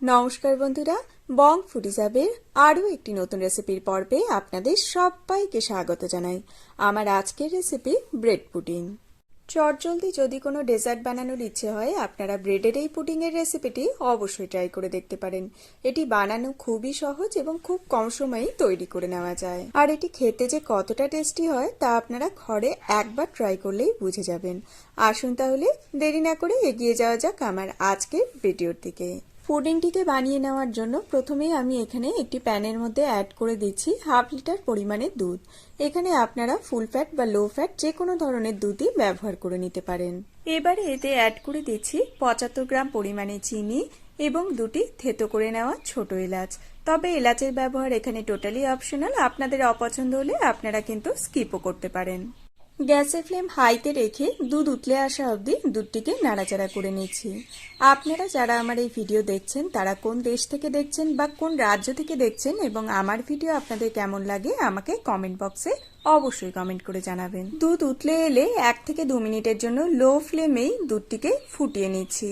নমস্কার বন্ধুরা, বং ফুডিজাবের আরও একটি নতুন রেসিপির পর্বে আপনাদের সবাইকে স্বাগত জানাই। আমার আজকের রেসিপি ব্রেড পুডিং। চটজলদি যদি কোনো ডেজার্ট বানানোর ইচ্ছে হয়, আপনারা ব্রেডের এই পুডিংয়ের রেসিপিটি অবশ্যই ট্রাই করে দেখতে পারেন। এটি বানানো খুবই সহজ এবং খুব কম সময়েই তৈরি করে নেওয়া যায়। আর এটি খেতে যে কতটা টেস্টি হয়, তা আপনারা ঘরে একবার ট্রাই করলেই বুঝে যাবেন। আসুন তাহলে দেরি না করে এগিয়ে যাওয়া যাক আমার আজকের ভিডিওর দিকে। পুডিংটিকে বানিয়ে নেওয়ার জন্য প্রথমেই আমি এখানে একটি প্যানের মধ্যে অ্যাড করে দিচ্ছি হাফ লিটার পরিমাণে দুধ। এখানে আপনারা ফুল ফ্যাট বা লো ফ্যাট যে কোনো ধরনের দুধই ব্যবহার করে নিতে পারেন। এবারে এতে অ্যাড করে দিচ্ছি পঁচাত্তর গ্রাম পরিমাণে চিনি এবং দুটি থেতো করে নেওয়া ছোট এলাচ। তবে এলাচের ব্যবহার এখানে টোটালি অপশনাল আপনাদের অপছন্দ হলে আপনারা কিন্তু স্কিপও করতে পারেন। গ্যাসের ফ্লেম হাইতে রেখে দুধ উতলে আসা অবধি দুধটিকে নাড়াচাড়া করে নিচ্ছি। আপনারা যারা আমার এই ভিডিও দেখছেন, তারা কোন দেশ থেকে দেখছেন বা কোন রাজ্য থেকে দেখছেন এবং আমার ভিডিও আপনাদের কেমন লাগে আমাকে কমেন্ট বক্সে অবশ্যই কমেন্ট করে জানাবেন। দুধ উতলে এলে এক থেকে দু মিনিটের জন্য লো ফ্লেমেই দুধটিকে ফুটিয়ে নিচ্ছি।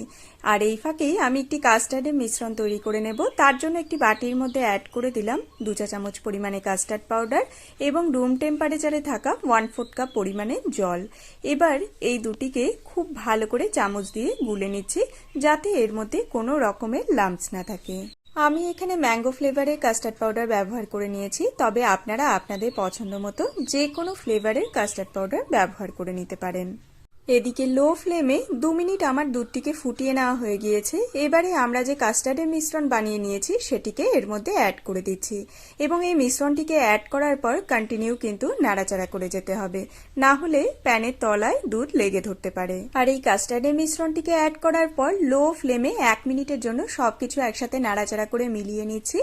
আর এই ফাঁকেই আমি একটি কাস্টার্ডের মিশ্রণ তৈরি করে নেব। তার জন্য একটি বাটির মধ্যে অ্যাড করে দিলাম দু চা চামচ পরিমাণে কাস্টার্ড পাউডার এবং রুম টেম্পারেচারে থাকা ওয়ান ফোর্থ কাপ পরিমাণে জল। এবার এই দুটিকে খুব ভালো করে চামচ দিয়ে গুলে নিচ্ছি, যাতে এর মধ্যে কোনো রকমের লাম্পস না থাকে। আমি এখানে ম্যাঙ্গো ফ্লেভারের কাস্টার্ড পাউডার ব্যবহার করে নিয়েছি, তবে আপনারা আপনাদের পছন্দ মতো যে কোনো ফ্লেভারের কাস্টার্ড পাউডার ব্যবহার করে নিতে পারেন। এদিকে লো ফ্লেমে দু মিনিট আমার দুধটিকে ফুটিয়ে নেওয়া হয়ে গিয়েছে। এবারে আমরা যে কাস্টার্ডের মিশ্রণ বানিয়ে নিয়েছি, সেটিকে এর মধ্যে অ্যাড করে দিচ্ছি। এবং এই মিশ্রণটিকে অ্যাড করার পর কন্টিনিউ কিন্তু নাড়াচাড়া করে যেতে হবে। না হলে প্যানের তলায় দুধ লেগে ধরতে পারে। আর এই কাস্টার্ডের মিশ্রণটিকে অ্যাড করার পর লো ফ্লেমে এক মিনিটের জন্য সবকিছু একসাথে নাড়াচাড়া করে মিলিয়ে নিচ্ছি।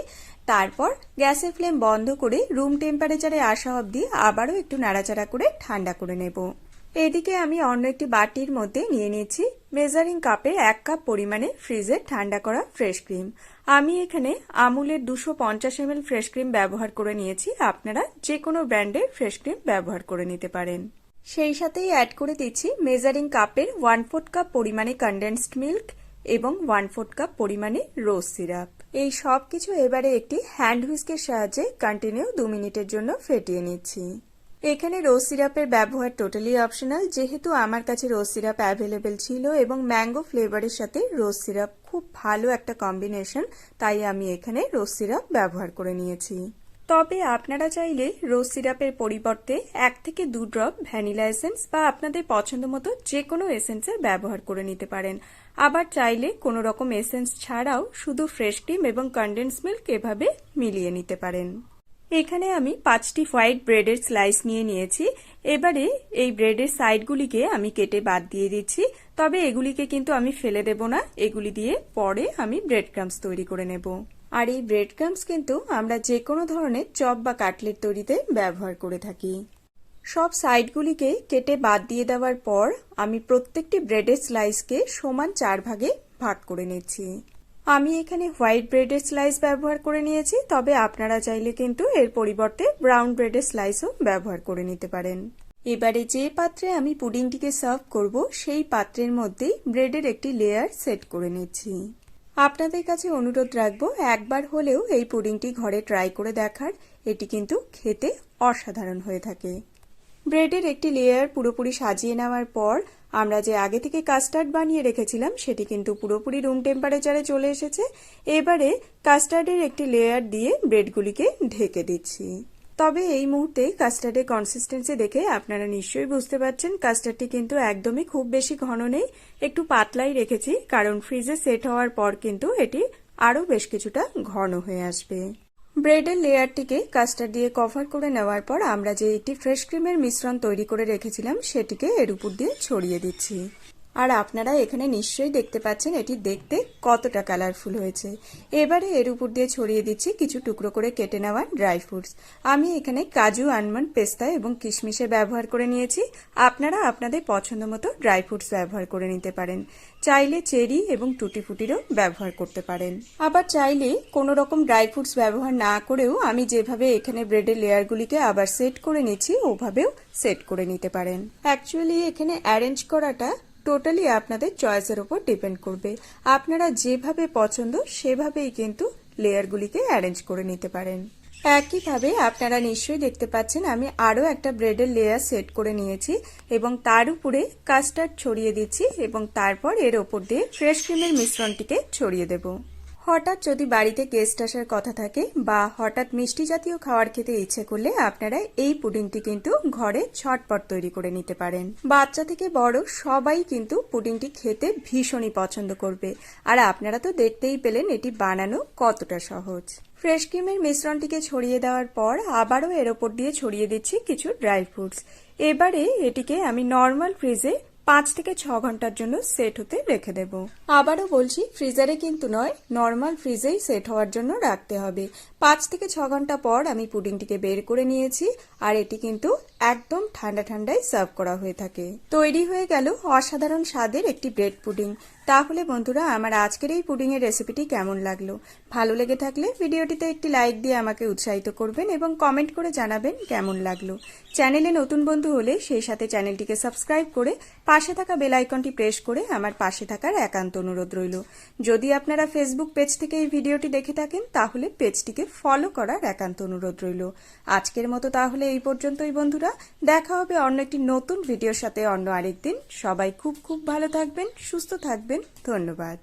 তারপর গ্যাসের ফ্লেম বন্ধ করে রুম টেম্পারেচারে আসা অবধি আবারও একটু নাড়াচাড়া করে ঠান্ডা করে নেব। এদিকে আমি অন্য একটি বাটির মধ্যে নিয়ে নিয়েছি মেজারিং কাপে এক কাপ পরিমাণে ফ্রিজে ঠান্ডা করা ফ্রেশ ক্রিম। আমি এখানে আমুলের দুশো পঞ্চাশ এম ফ্রেশ ক্রিম ব্যবহার করে নিয়েছি। আপনারা যে কোনো ব্র্যান্ডের ফ্রেশ ক্রিম ব্যবহার করে নিতে পারেন। সেই সাথেই অ্যাড করে দিচ্ছি মেজারিং কাপের ওয়ান ফোর্থ কাপ পরিমাণে কন্ডেন্সড মিল্ক এবং ওয়ান ফোর্থ কাপ পরিমাণে রোজ সিরাপ এই সব কিছু এবারে একটি হ্যান্ড হুইস্কের সাহায্যে কন্টিনিউ দু মিনিটের জন্য ফেটিয়ে নিচ্ছি। এখানে রোজ সিরাপের ব্যবহার টোটালি অপশনাল যেহেতু আমার কাছে রোজ সিরাপ অ্যাভেলেবেল ছিল এবং ম্যাঙ্গো ফ্লেভারের সাথে রোজ সিরাপ খুব ভালো একটা কম্বিনেশন তাই আমি এখানে রোজ সিরাপ ব্যবহার করে নিয়েছি। তবে আপনারা চাইলে রোজ সিরাপের পরিবর্তে এক থেকে দু ড্রপ ভ্যানিলা এসেন্স বা আপনাদের পছন্দ মতো যে কোনো এসেন্সের ব্যবহার করে নিতে পারেন। আবার চাইলে কোনো রকম এসেন্স ছাড়াও শুধু ফ্রেশ ক্রিম এবং কন্ডেন্স মিল্ক এভাবে মিলিয়ে নিতে পারেন। এখানে আমি পাঁচটি হোয়াইট ব্রেডের স্লাইস নিয়ে নিয়েছি। এবারে এই ব্রেডের সাইডগুলিকে আমি কেটে বাদ দিয়ে দিচ্ছি। তবে এগুলিকে কিন্তু আমি ফেলে দেব না। এগুলি দিয়ে পরে আমি ব্রেড ক্রামস তৈরি করে নেব। আর এই ব্রেড ক্রামস কিন্তু আমরা যে কোনো ধরনের চপ বা কাটলেট তৈরিতে ব্যবহার করে থাকি। সব সাইডগুলিকে কেটে বাদ দিয়ে দেওয়ার পর আমি প্রত্যেকটি ব্রেডের স্লাইসকে সমান চার ভাগে ভাগ করে নিচ্ছি। আমি এখানে হোয়াইট ব্রেডের স্লাইস ব্যবহার করে নিয়েছি, তবে আপনারা চাইলে কিন্তু এর পরিবর্তে ব্রাউন ব্রেডের স্লাইসও ব্যবহার করে নিতে পারেন। এবারে যে পাত্রে আমি পুডিংটিকে সার্ভ করব, সেই পাত্রের মধ্যেই ব্রেডের একটি লেয়ার সেট করে নিচ্ছি। আপনাদের কাছে অনুরোধ রাখব, একবার হলেও এই পুডিংটি ঘরে ট্রাই করে দেখার, এটি কিন্তু খেতে অসাধারণ হয়ে থাকে। ব্রেডের একটি লেয়ার পুরোপুরি সাজিয়ে নেওয়ার পর আমরা যে আগে থেকে কাস্টার্ড বানিয়ে রেখেছিলাম, সেটি কিন্তু পুরোপুরি রুম টেম্পারেচারে চলে এসেছে। এবারে কাস্টার্ডের একটি লেয়ার দিয়ে ব্রেডগুলিকে ঢেকে দিচ্ছি। তবে এই মুহূর্তে কাস্টার্ডের কনসিস্টেন্সি দেখে আপনারা নিশ্চয়ই বুঝতে পারছেন কাস্টার্ডটি কিন্তু একদমই খুব বেশি ঘন নেই। একটু পাতলাই রেখেছি, কারণ ফ্রিজে সেট হওয়ার পর কিন্তু এটি আরও বেশ কিছুটা ঘন হয়ে আসবে। ব্রেডের লেয়ারটিকে কাস্টার্ড দিয়ে কভার করে নেওয়ার পর আমরা যে একটি ফ্রেশ ক্রিমের মিশ্রণ তৈরি করে রেখেছিলাম, সেটিকে এর উপর দিয়ে ছড়িয়ে দিচ্ছি। আর আপনারা এখানে নিশ্চয়ই দেখতে পাচ্ছেন, এটি দেখতে কতটা কালারফুল হয়েছে। এবারে এর উপর দিয়ে ছড়িয়ে দিচ্ছি কিছু টুকরো করে কেটে নেওয়া ড্রাই ফ্রুটস আমি এখানে কাজু আনমন্ড পেস্তা এবং কিশমিশে ব্যবহার করে নিয়েছি। আপনারা আপনাদের পছন্দ মতো ড্রাই ফ্রুটস ব্যবহার করে নিতে পারেন। চাইলে চেরি এবং টুটি ফুটিরও ব্যবহার করতে পারেন। আবার চাইলে কোনো রকম ড্রাই ফ্রুটস ব্যবহার না করেও আমি যেভাবে এখানে ব্রেডের লেয়ারগুলিকে আবার সেট করে নিচ্ছি, ওভাবেও সেট করে নিতে পারেন। অ্যাকচুয়ালি এখানে অ্যারেঞ্জ করাটা টোটালি আপনাদের চয়েসের উপর ডিপেন্ড করবে। আপনারা যেভাবে পছন্দ, সেভাবেই কিন্তু লেয়ারগুলিকে অ্যারেঞ্জ করে নিতে পারেন। একইভাবে আপনারা নিশ্চয়ই দেখতে পাচ্ছেন, আমি আরও একটা ব্রেডের লেয়ার সেট করে নিয়েছি এবং তার উপরে কাস্টার্ড ছড়িয়ে দিচ্ছি এবং তারপর এর ওপর দিয়ে ফ্রেশ ক্রিমের মিশ্রণটিকে ছড়িয়ে দেব। হঠাৎ যদি বাড়িতে গেস্ট আসার কথা থাকে বা হঠাৎ মিষ্টি জাতীয় খাবার খেতে ইচ্ছে করলে আপনারা এই পুডিংটি কিন্তু ঘরে ছটপট তৈরি করে নিতে পারেন। বাচ্চা থেকে বড় সবাই কিন্তু পুডিংটি খেতে ভীষণই পছন্দ করবে। আর আপনারা তো দেখতেই পেলেন এটি বানানো কতটা সহজ। ফ্রেশ ক্রিমের মিশ্রণটিকে ছড়িয়ে দেওয়ার পর আবারও এর ওপর দিয়ে ছড়িয়ে দিচ্ছি কিছু ড্রাই ফ্রুটস। এবারে এটিকে আমি নর্মাল ফ্রিজে পাঁচ থেকে ছ ঘণ্টার জন্য সেট হতে রেখে দেব। আবারও বলছি ফ্রিজারে কিন্তু নয় নর্মাল ফ্রিজেই সেট হওয়ার জন্য রাখতে হবে। পাঁচ থেকে ছ ঘণ্টা পর আমি পুডিংটিকে বের করে নিয়েছি, আর এটি কিন্তু একদম ঠান্ডা ঠান্ডায় সার্ভ করা হয়ে থাকে। তৈরি হয়ে গেল অসাধারণ স্বাদের একটি ব্রেড পুডিং। তাহলে বন্ধুরা, আমার আজকের এই পুডিং এর রেসিপিটি কেমন লাগল? ভালো লেগে থাকলে ভিডিওটিতে একটি লাইক দিয়ে আমাকে উৎসাহিত করবেন এবং কমেন্ট করে জানাবেন কেমন লাগল। চ্যানেলে নতুন বন্ধু হলে সেই সাথে চ্যানেলটিকে সাবস্ক্রাইব করে পাশে থাকা বেল আইকনটি প্রেস করে আমার পাশে থাকার একান্ত অনুরোধ রইল। যদি আপনারা ফেসবুক পেজ থেকে এই ভিডিওটি দেখে থাকেন, তাহলে পেজটিকে ফলো করার একান্ত অনুরোধ রইল। আজকের মতো তাহলে এই পর্যন্তই বন্ধুরা। দেখা হবে অন্য একটি নতুন ভিডিওর সাথে অন্য আরেকদিন। সবাই খুব খুব ভালো থাকবেন, সুস্থ থাকবেন। ধন্যবাদ।